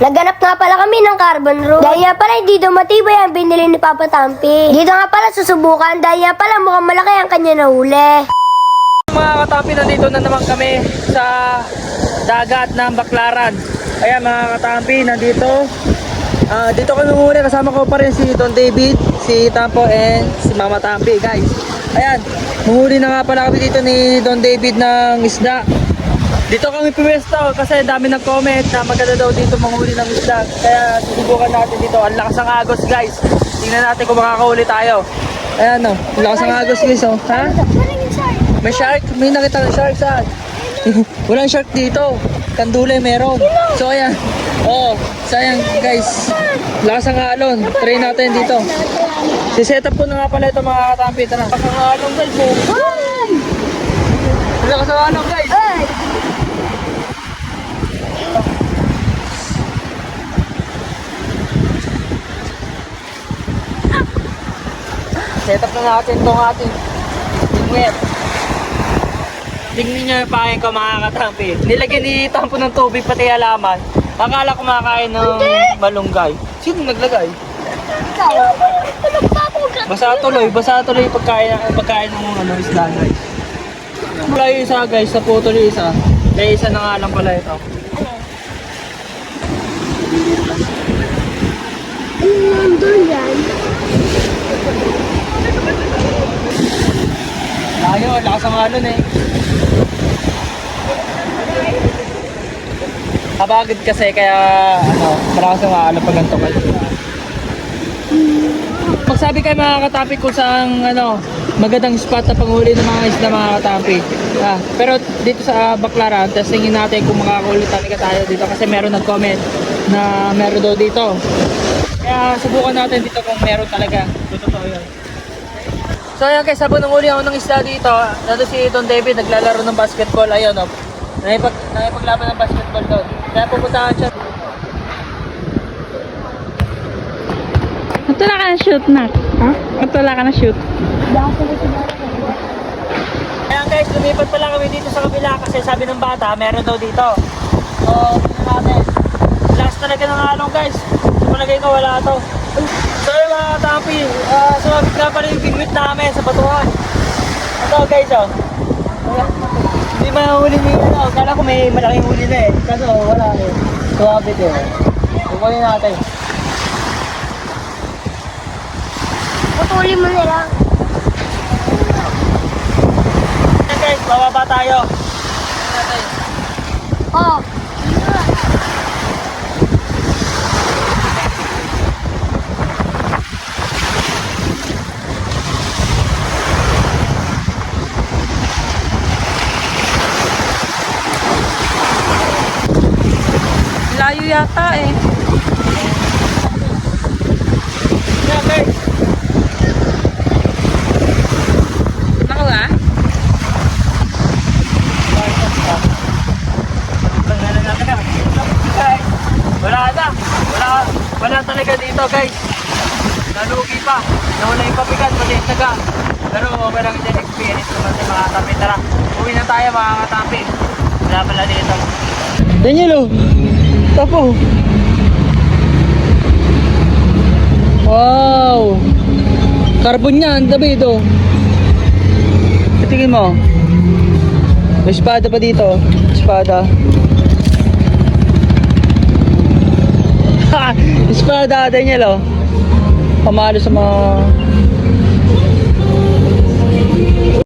Naganap nga pala kami ng carbon room. Dahil nga pala hindi daw matibay ang binili ni Papa Tampi. Dito nga pala susubukan dahil nga pala mukhang malaki ang kanya nahuli. Mga katampi, nandito na naman kami sa dagat ng Baklaran. Ayan mga katampi, nandito. Ah, dito kami muna, kasama ko pa rin si Don David, si Tampo, and si Mama Tampi, guys. Ayan, mahuli na nga pala kami dito ni Don David ng isda. Dito kami pumesto kasi dami nag-comment na maganda daw dito manghuli ng isda. Kaya susubukan natin dito. Ang lakas ng agos guys. Tingnan natin kung makakahuli tayo. Ayan o, ang lakas ng agos guys oh. Ha? May shark? May nakita ng shark saan? Walang shark dito. Kandule meron. So ayan. Oo. So ayan guys. Lakas ng alon. Try natin dito. Si-set up ko na nga pala ito mga katampi. Tara. Lakas ng alon guys. Oh. Lakas ng alon guys. Set up na natin itong ating web. Tingnan nyo yung pakain ko mga katampi. Nilagyan ni Tampo ng tubig pati halaman. Akala kumakain ng malunggay. Sino naglagay? Basa tuloy, basa tuloy pagkain, pagkain ng ano, isda guys. Wala yung isa guys, sa putol yung isa. Kaya isa na nga lang pala ito. Nandun yan. Ang alon eh. Kabagid kasi kaya ano, malakas ang alon pag ganito kayo. Magsabi kayo mga katapi kung saan ano, magandang spot na panghuli ng mga isda mga katapi. Ah, pero dito sa Baklaran, testingin natin kung makakahuli talaga tayo dito kasi meron nag-comment na meron daw dito. Kaya subukan natin dito kung meron talaga. Totoo yun. So ayan guys, sabon ng uli ako ng isda dito. Nandun si Don David, naglalaro ng basketball. Ayun o. Nakipag, nakipaglaban ng basketball doon. Kaya pupuntahan siya. Matula ka na shoot na. Ha? Matula ka na shoot. Ayan guys, lumipat pala kami dito sa kabila kasi sabi ng bata, meron daw dito. So, tingnan natin. Last talaga ng along guys. Palagay ko wala to. So mga katapi, uh, sumabit nga pala yung bigwit namin sa batuhan. Ito guys oh. Hindi mahuli ni ano, kala ko may malaking huli na eh. Kaso wala eh. Sumabit eh. Kukunin natin. Putuli mo na lang. Ayan guys, bababa tayo. Natin. Oh. Layo yata eh. Na. Guys, wala na. Wala, wala talaga dito guys. Nalugi pa. Nawala yung pabigat, yung taga. Pero okay lang din experience naman sa mga katapi. Tara, uwi na tayo mga katapi. Wala pala dito. Daniel oh. Tapo. Wow. Carbon yan, David oh. Tingin mo. May espada pa dito. Espada. Ha! Espada, Daniel, oh. Pamalo sa mga